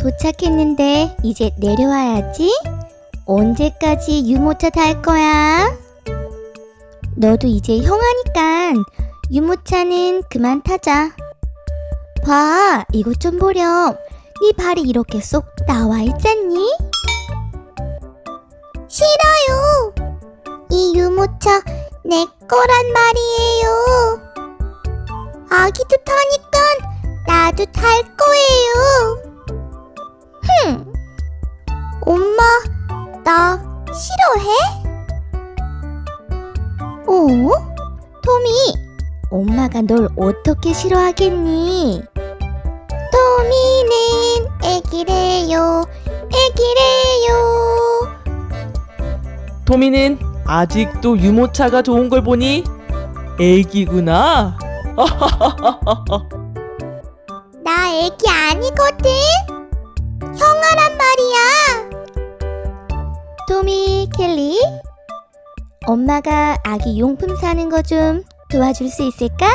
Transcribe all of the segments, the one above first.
도착했는데 이제 내려와야지. 언제까지 유모차 탈 거야? 너도 이제 형아니까 유모차는 그만 타자. 봐, 이것 좀 보렴. 네 발이 이렇게 쏙 나와 있잖니? 싫어요. 이 유모차 내 거란 말이에요. 아기도 타니까 나도 탈 거예요. 흠. 엄마, 나 싫어해? 어? 토미, 엄마가 널 어떻게 싫어하겠니? 토미는 애기래요, 애기래요. 토미는 아직도 유모차가 좋은 걸 보니 애기구나. 나 애기 아니거든. 토미, 켈리. 엄마가 아기 용품 사는 거 좀 도와줄 수 있을까?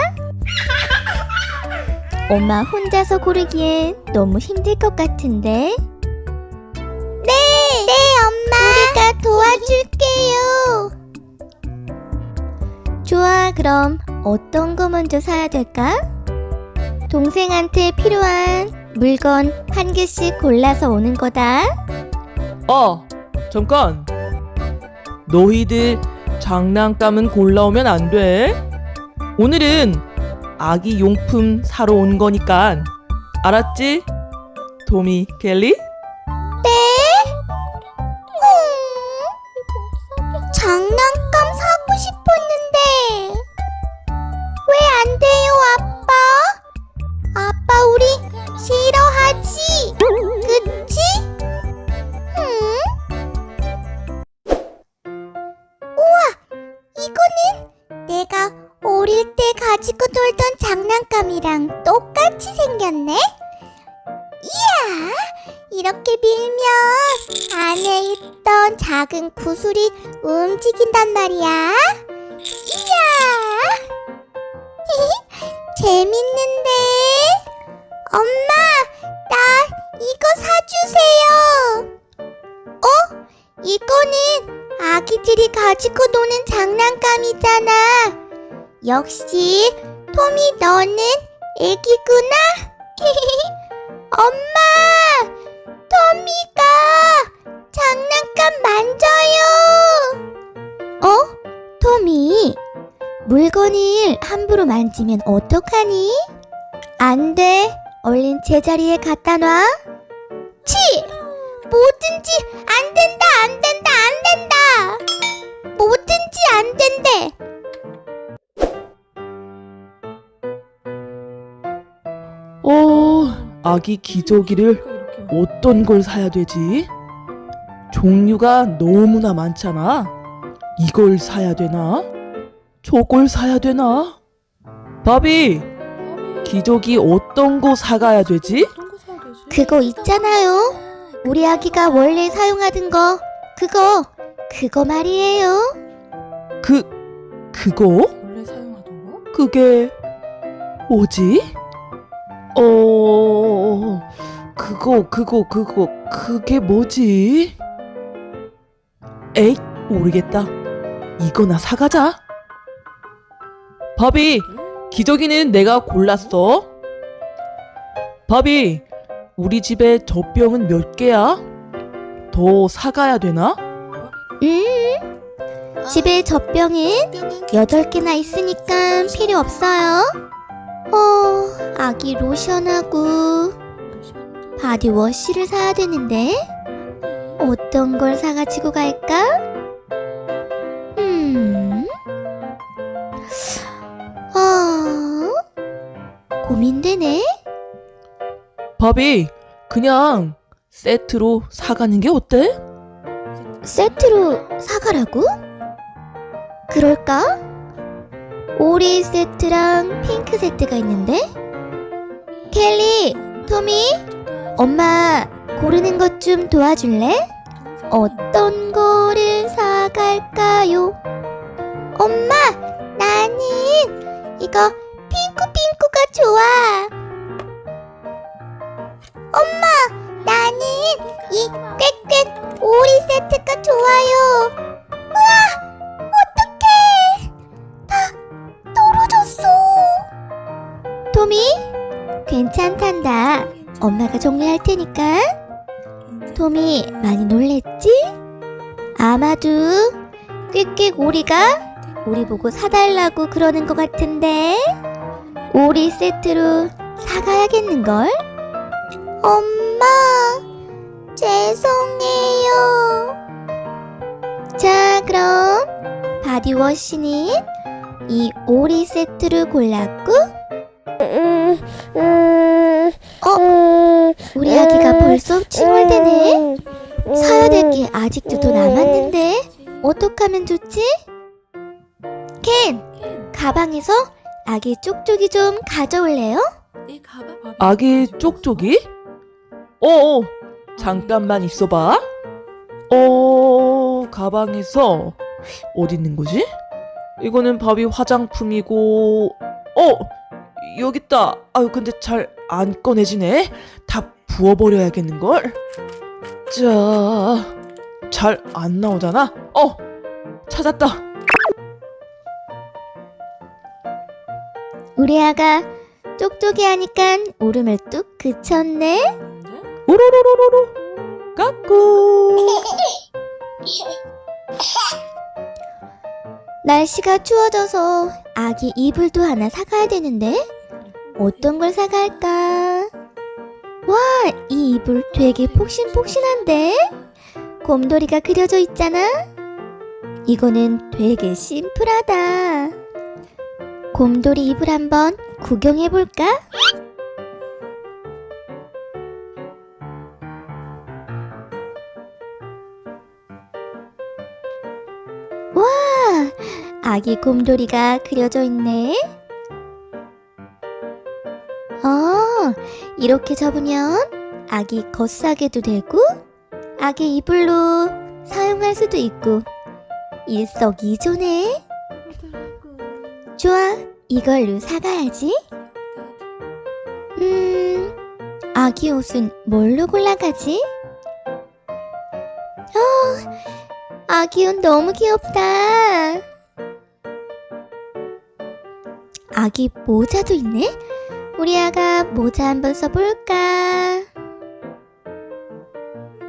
엄마 혼자서 고르기엔 너무 힘들 것 같은데. 네, 네, 엄마. 우리가 도와줄게요. 좋아, 그럼 어떤 거 먼저 사야 될까? 동생한테 필요한 물건 한 개씩 골라서 오는 거다. 어, 잠깐. 너희들 장난감은 골라오면 안 돼. 오늘은 아기 용품 사러 온 거니까. 알았지? 토미, 켈리? 이렇게 밀면 안에 있던 작은 구슬이 움직인단 말이야. 이야! 재밌는데? 엄마, 나 이거 사주세요. 어? 이거는 아기들이 가지고 노는 장난감이잖아. 역시 토미 너는 애기구나. 엄마, 토미가 장난감 만져요. 어? 토미, 물건을 함부로 만지면 어떡하니? 안 돼. 얼른 제자리에 갖다 놔. 치! 뭐든지 안 된다, 안 된다, 안 된다. 뭐든지 안 된대. 어, 아기 기저귀를 어떤 걸 사야 되지? 종류가 너무나 많잖아. 이걸 사야 되나? 저걸 사야 되나? 바비, 기저귀 어떤 거 사가야 되지? 그거 있잖아요. 우리 아기가 원래 사용하던 거. 그거, 그거 말이에요. 그, 그거? 원래 사용하던 거? 그게 뭐지? 어, 그거, 그거, 그거, 그게 뭐지? 에이, 모르겠다. 이거나 사가자. 바비, 기저귀는 내가 골랐어. 바비, 우리 집에 젖병은 몇 개야? 더 사가야 되나? 음, 집에 젖병은 여덟 개나 있으니까 필요 없어요. 어, 아기 로션하고 바디워시를 사야 되는데 어떤 걸 사가지고 갈까? 음, 아, 고민되네. 바비, 그냥 세트로 사가는 게 어때? 세트로 사가라고? 그럴까? 오리 세트랑 핑크 세트가 있는데? 켈리, 토미, 엄마 고르는 것 좀 도와줄래? 어떤 거를 사갈까요? 엄마, 나는 이거 핑크핑크가 좋아. 엄마, 나이 꽥꽥 오리 세트가 좋아요. 우와, 어떡해. 다 떨어졌어. 토미, 괜찮단다. 엄마가 정리할 테니까. 토미, 많이 놀랬지? 아마도 꽥꽥 오리가 우리 보고 사달라고 그러는 것 같은데. 오리 세트로 사가야겠는걸? 엄마, 죄송해요. 자, 그럼 바디워시는 이 오리 세트를 골랐고, 어? 우리 아기가 벌써 칭얼대네? 사야 될 게 아직도 더 남았는데, 어떡하면 좋지? 켄, 가방에서 아기 쪽쪽이 좀 가져올래요? 아기 쪽쪽이? 어어, 잠깐만 있어봐. 어, 가방에서 어디 있는 거지? 이거는 바비 화장품이고, 어, 여기 있다. 아유, 근데 잘 안 꺼내지네. 다 부어버려야겠는걸? 자, 잘 안 나오잖아. 어, 찾았다. 우리 아가 쪽쪽이 하니까 울음을 뚝 그쳤네. 우르르르르르 까꿍. 날씨가 추워져서 아기 이불도 하나 사가야 되는데 어떤 걸 사갈까? 와, 이 이불 되게 폭신폭신한데? 곰돌이가 그려져 있잖아? 이거는 되게 심플하다. 곰돌이 이불 한번 구경해 볼까? 와, 아기 곰돌이가 그려져 있네. 어, 이렇게 접으면 아기 겉싸개도 되고, 아기 이불로 사용할 수도 있고, 일석이조네. 좋아, 이걸로 사가야지. 음, 아기 옷은 뭘로 골라가지? 어, 아기 옷 너무 귀엽다. 아기 모자도 있네? 우리 아가 모자 한번 써볼까?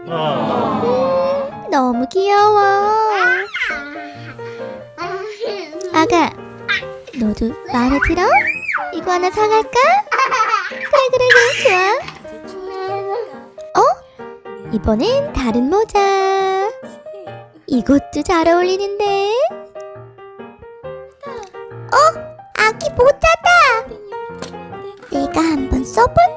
음, 너무 귀여워. 아가, 너도 마음에 들어? 이거 하나 사갈까? 그래, 그래, 그래, 좋아. 어? 이번엔 다른 모자. 이것도 잘 어울리는데? 어? 아기 모자다! 내가 한번 써볼까?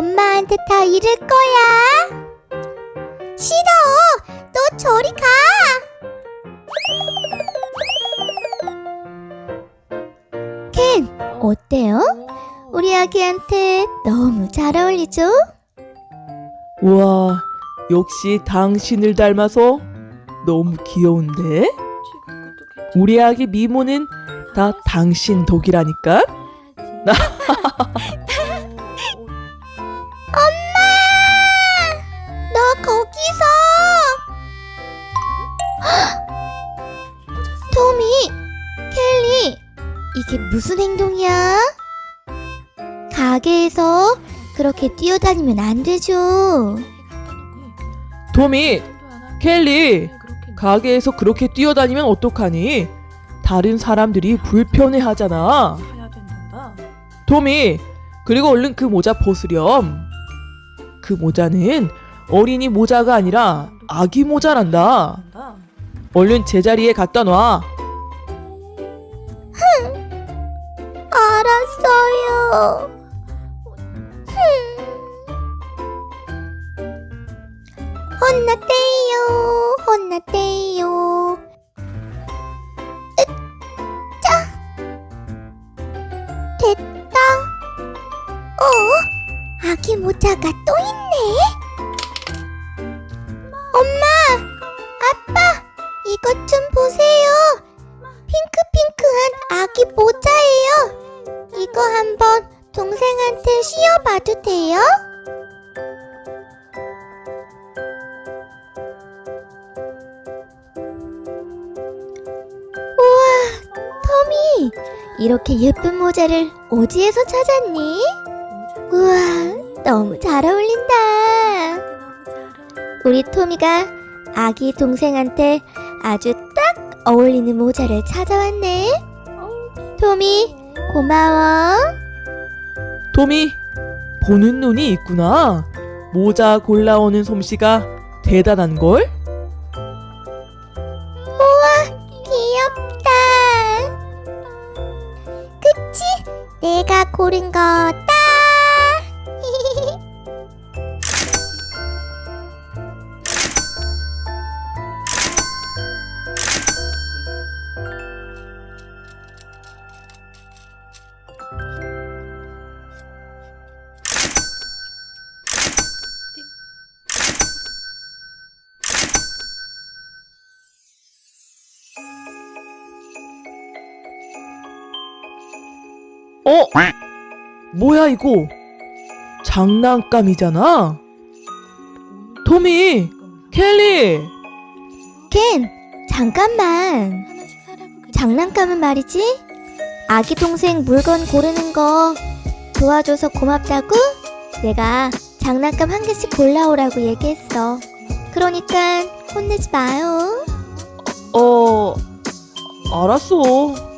엄마한테 다 잃을 거야. 싫어. 너 저리 가. 켄, 어때요? 우리 아기한테 너무 잘 어울리죠? 우와, 역시 당신을 닮아서 너무 귀여운데? 우리 아기 미모는 다 당신 덕이라니까? 그렇게 뛰어다니면 안 되죠. 토미, 켈리, 가게에서 그렇게 뛰어다니면 어떡하니? 다른 사람들이 불편해 하잖아. 토미, 그리고 얼른 그 모자 벗으렴. 그 모자는 어린이 모자가 아니라 아기 모자란다. 얼른 제자리에 갖다 놔. 알았어요. 혼났대요, 혼났대요. 으짜! 됐다. 어? 모자가 또 있네. 엄마, 아빠, 이것 좀 보세요. 이렇게 예쁜 모자를 어디에서 찾았니? 우와, 너무 잘 어울린다. 우리 토미가 아기 동생한테 아주 딱 어울리는 모자를 찾아왔네. 토미, 고마워. 토미, 보는 눈이 있구나. 모자 골라오는 솜씨가 대단한걸? 고른 거다. 어? 뭐야 이거? 장난감이잖아. 토미, 켈리, 켄, 잠깐만. 장난감은 말이지? 아기 동생 물건 고르는 거 도와줘서 고맙다고? 내가 장난감 한 개씩 골라오라고 얘기했어. 그러니까 혼내지 마요. 어, 알았어.